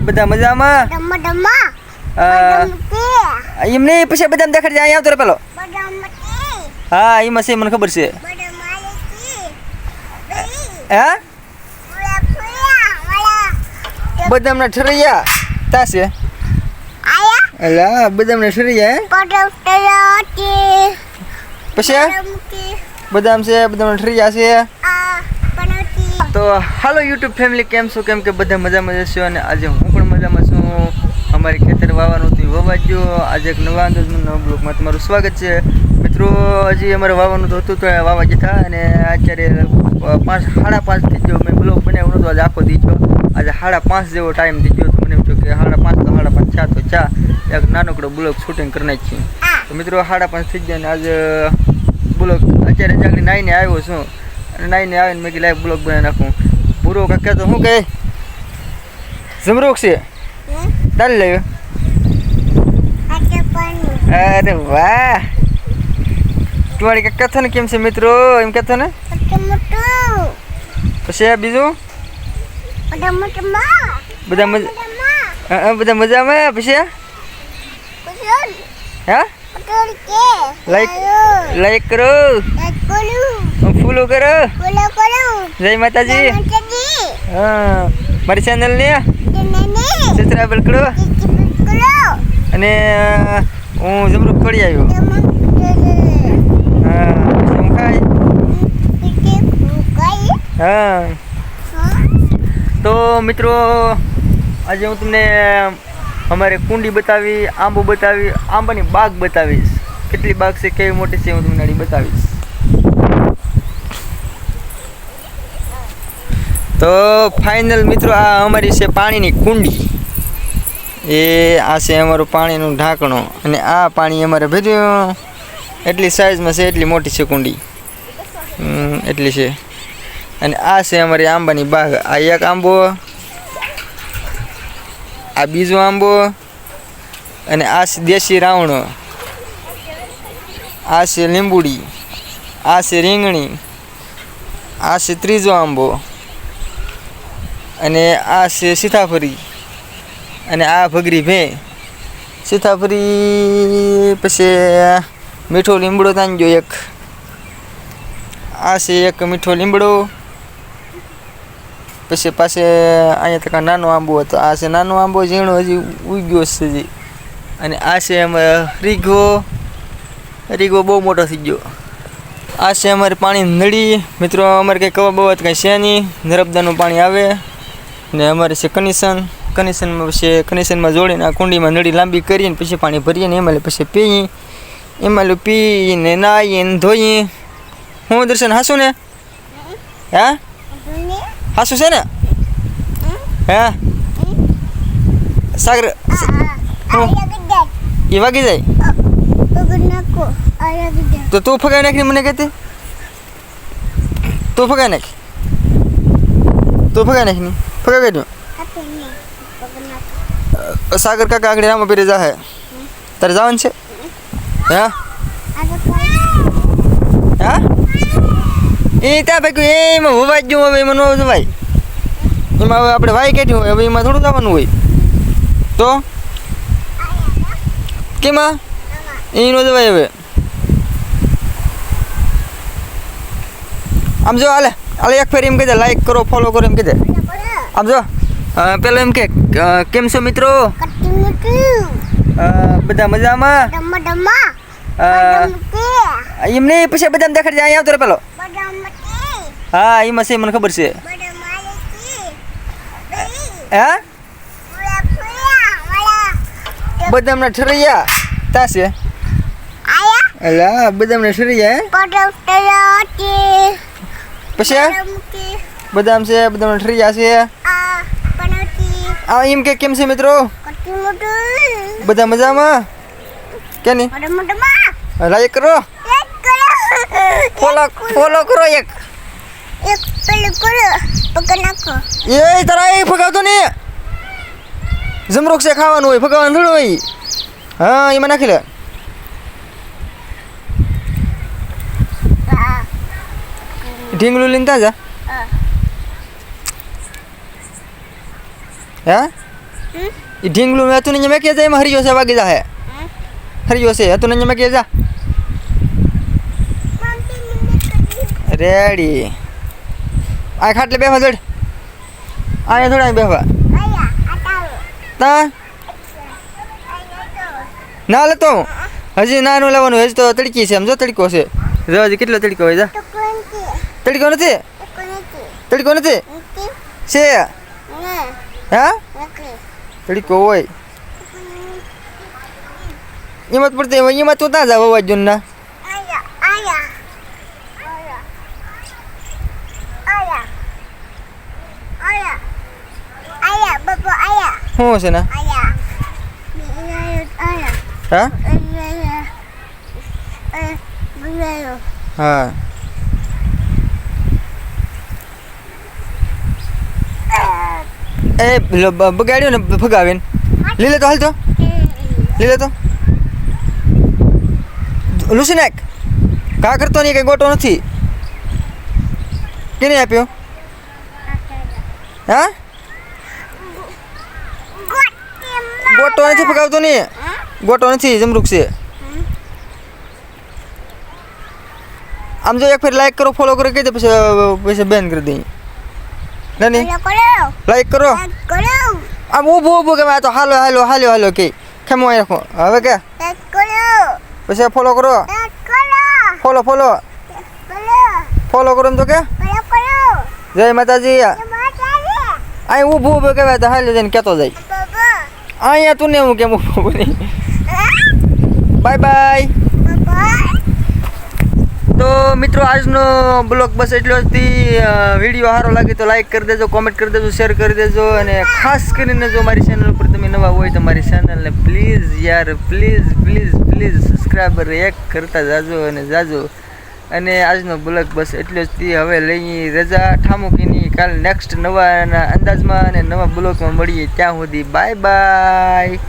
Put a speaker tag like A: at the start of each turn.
A: બધા મજામાં?
B: ડમ્મા ડમ્મા
A: અ, એમ નહીં પછી બધા દેખાડ જાય આવતો પેલો. હા એમાં છે મને ખબર છે. હા? બદામના ઠરૈયા. તા છે. અલા બદામના ઠરૈયા પછી બદામ છે બદામના ઠરૈયા છે. તો હાલો યુટ્યુબ ફેમિલી કેમ છો કેમ કે બધા મજામાં જશો અને આજે હું મજામાં છું. અમારી ખેતર વાવવાનું હતું વવાજો આજે એક નવા અંદાજમાં નવા બ્લોકમાં તમારું સ્વાગત છે. મિત્રો, હજી અમારે વાવવાનું તો હતું, તો વાવા જતા અને અત્યારે પાંચ, સાડા પાંચ થઈ ગયો. મેં બ્લોક બનાવ્યો નહોતો, આજે આખો દીધો આજે સાડા પાંચ જેવો ટાઈમ થઈ ગયો મને એમ થયું કે સાડા પાંચ તો સાડા પાંચ ચા તો ચા એક નાનકડો બ્લોગ શૂટિંગ કરી નાખીએ. તો મિત્રો, સાડા પાંચ થઈ ગયા અને આજે બ્લોગ અત્યારે જાગડી નાઈને આવ્યો છું. અને નાઈને આવીને મેં કે લાઈવ બ્લોક બનાવી નાખું. પૂરો કાકા, તો શું કહે? જમરૂક છે ચાલી લેવું
B: આટે પાણી
A: અરે વાહ તમારી કાકા કથન કેમ છે મિત્રો એમ કહેતો ને
B: બડમટુ
A: પછી આ બીજું
B: બડમટમાં
A: બધા મજા
B: બડમા
A: અ, અ, બધા મજામાં પછી આ?
B: કુસુલ
A: હા
B: કુસુલ કે
A: લાઈક લાઈક કરો
B: લાઈક કોલું
A: ફોલો કરો
B: કોલો કોલું
A: જય માતાજી
B: માતાજી
A: હા મારી ચેનલને
B: જનને
A: સબસ્ક્રાઈબ કરો. અને હું જમરૂક પડી આવ્યો. હા તો મિત્રો, આજે હું તમને અમારે કુંડી બતાવી, આંબો બતાવી, આંબાની બાગ બતાવીશ. કેટલી બાગ છે, કેવી મોટી છે, હું તમને બતાવીશ. તો ફાઇનલ મિત્રો, આ અમારી છે પાણીની કુંડી. એ આ છે અમારું પાણીનું ઢાંકણું. અને આ પાણી અમારે ભેજ્યું. એટલી સાઇઝમાં છે, એટલી મોટી છે કુંડી. એટલી છે. અને આ છે અમારી આંબાની બાગ. આ એક આંબો, આ બીજો આંબો, અને આ છે દેશી રાવણો. આ છે લીંબુડી. આ છે રીંગણી. આ છે ત્રીજો આંબો. અને આ છે સીતાફળી અને આ ભગરી ભે. સીતાફળી પછી મીઠો લીમડો તાંજો એક. આ છે એક મીઠો લીમડો. પછી પાસે અહીંયા તક નાનો આંબો હતો. આ છે નાનો આંબો ઝીણો હજી ઉગ્યો છે હજી. અને આ છે અમારે રીઘો. રીઘો બહુ મોટો થઈ ગયો. આ છે અમારે પાણી નળી. મિત્રો, અમારે કંઈ કવા બવા કંઈ છે નહીં. નર્મદાનું પાણી આવે. ને અમારે છે કનેક્શન કનેક્શનમાં પછી કનેક્શનમાં જોડીને આ કુંડીમાં નળી લાંબી કરીને પછી પાણી ભરીએ ને એમાં પછી પીએ. એમાં પીને નાહીએ ધોઈએ. હું દર્શન હાસું ને? હા? હાસું છે ને? હે? સાગર એ વાગી જાય? તો તું ફગાઈ નાખી મને કહેતી? તું ફગાઈ નાખ? તું ફગાઈ નાખી ને
B: પગનકો
A: સાગર કાકા આગળ રામા પીરે જાહે તારે જવાનું છે હે હા એ ત્યાં ભાઈ એમાં હોવાઈ ગયું હવે એમાં ન જવાય એમાં હવે આપણે વાઈ કાઢ્યું હોય હવે એમાં થોડું જવાનું હોય તો કેમાં એ નો જવાય હવે આમ જો હાલે હાલે એક ફેર એમ કીધે લાઈક કરો ફોલો કરો એમ દે આમ જો પેલો એમ કે કેમ છો મિત્રો? બધા મજામાં? એમ નહીં પછી બધા દેખાડ જાય આવતો રે પેલો. હા એમાં છે મને ખબર છે. હા?
B: હે
A: હમણાં ઠરૈયા તા છે.
B: અલા
A: એલા બદામના ઠરૈયા હે? પછી બદામ છે બદામના ઠરૈયા છે.
B: આ
A: એમ કે કેમ છે મિત્રો? બધા મજામાં? કે નહીં? લાઈક કરો. ફોલો ફોલો કરો એક.
B: એક પેલું કરો પગનકો
A: એ તારા એ ફગાવતો ને જમરૂક છે ખાવાનું હોય ફગાવાનું થોડું હોય. હા, એમાં નાખી લે. ઢીંગલું લઈને જા
B: આ
A: હે? એ ઢીંગલું હતું ને મેં કે જાય એમાં હરિયો છે વાગી જા હે
B: હમ?
A: હરિયો છે હતું ને મેં કે જા રેડી. આ ખાટલે બેહવા દોડ અહીંયા થોડા બેહવા. તા? ના લેતો. હજી નાનું લેવાનું હજી તો તડકી છે સમજો તડકો છે. જો હજી કેટલો તડકો હોય જા. તડકો નથી? તડકો નથી.
B: નથી?
A: છે. હા? તડકો હોય. એમાં પડતી એમાં તું ત્યાં જાવ અવાજ ના? શું છે ને હા? હા. એ પેલો બ- બગાડ્યો ને ભગાવીને. લીલે તો હાલ તો. લીલે તો. લુસી નાખ. કા કરતો નહીં કઈ ગોટો નથી. કેને આપ્યો? હા? ગોટો નથી ભગાવતો નહીં ગોટો નથી જમરૂક છે. આમ જો એક ફેર લાઈક કરો ફોલો કરો કહી દે પછી અ, પછી બેન કરી દઈએ. નહીં લાઈક કરો. આમ ઊભું ઊભું કે તો હાલો હાલો હાલો હાલો કે. ખેમો અહીં રાખો? હવે કે? પછી ફોલો કરો. ફોલો ફોલો ફોલો કરો. તો કે? જય માતાજી. અહીં ઊભું ઊભું કહેવાય તો હાલ્યો જઈને કહેતો જાય. અહીંયા તું ને હું કેમ ઊભું બાય બાય મિત્રો, આજનો બ્લોગ બસ એટલો જ વીડિયો સારો લાગે તો લાઈક કરી દેજો કોમેન્ટ કરી દેજો શેર કરી દેજો અને ખાસ કરીને જો મારી ચેનલ ઉપર તમે નવા હોય તો મારી ચેનલને પ્લીઝ યાર પ્લીઝ પ્લીઝ પ્લીઝ સબસ્ક્રાઈબર એક કરતા જાજો અને જાજો. અને આજનો બ્લોગ બસ એટલો જ હવે લઈ રજા ઠામુકીની. કાલ નેક્સ્ટ નવા અંદાજમાં અને નવા બ્લોગમાં મળીએ ત્યાં સુધી. Bye bye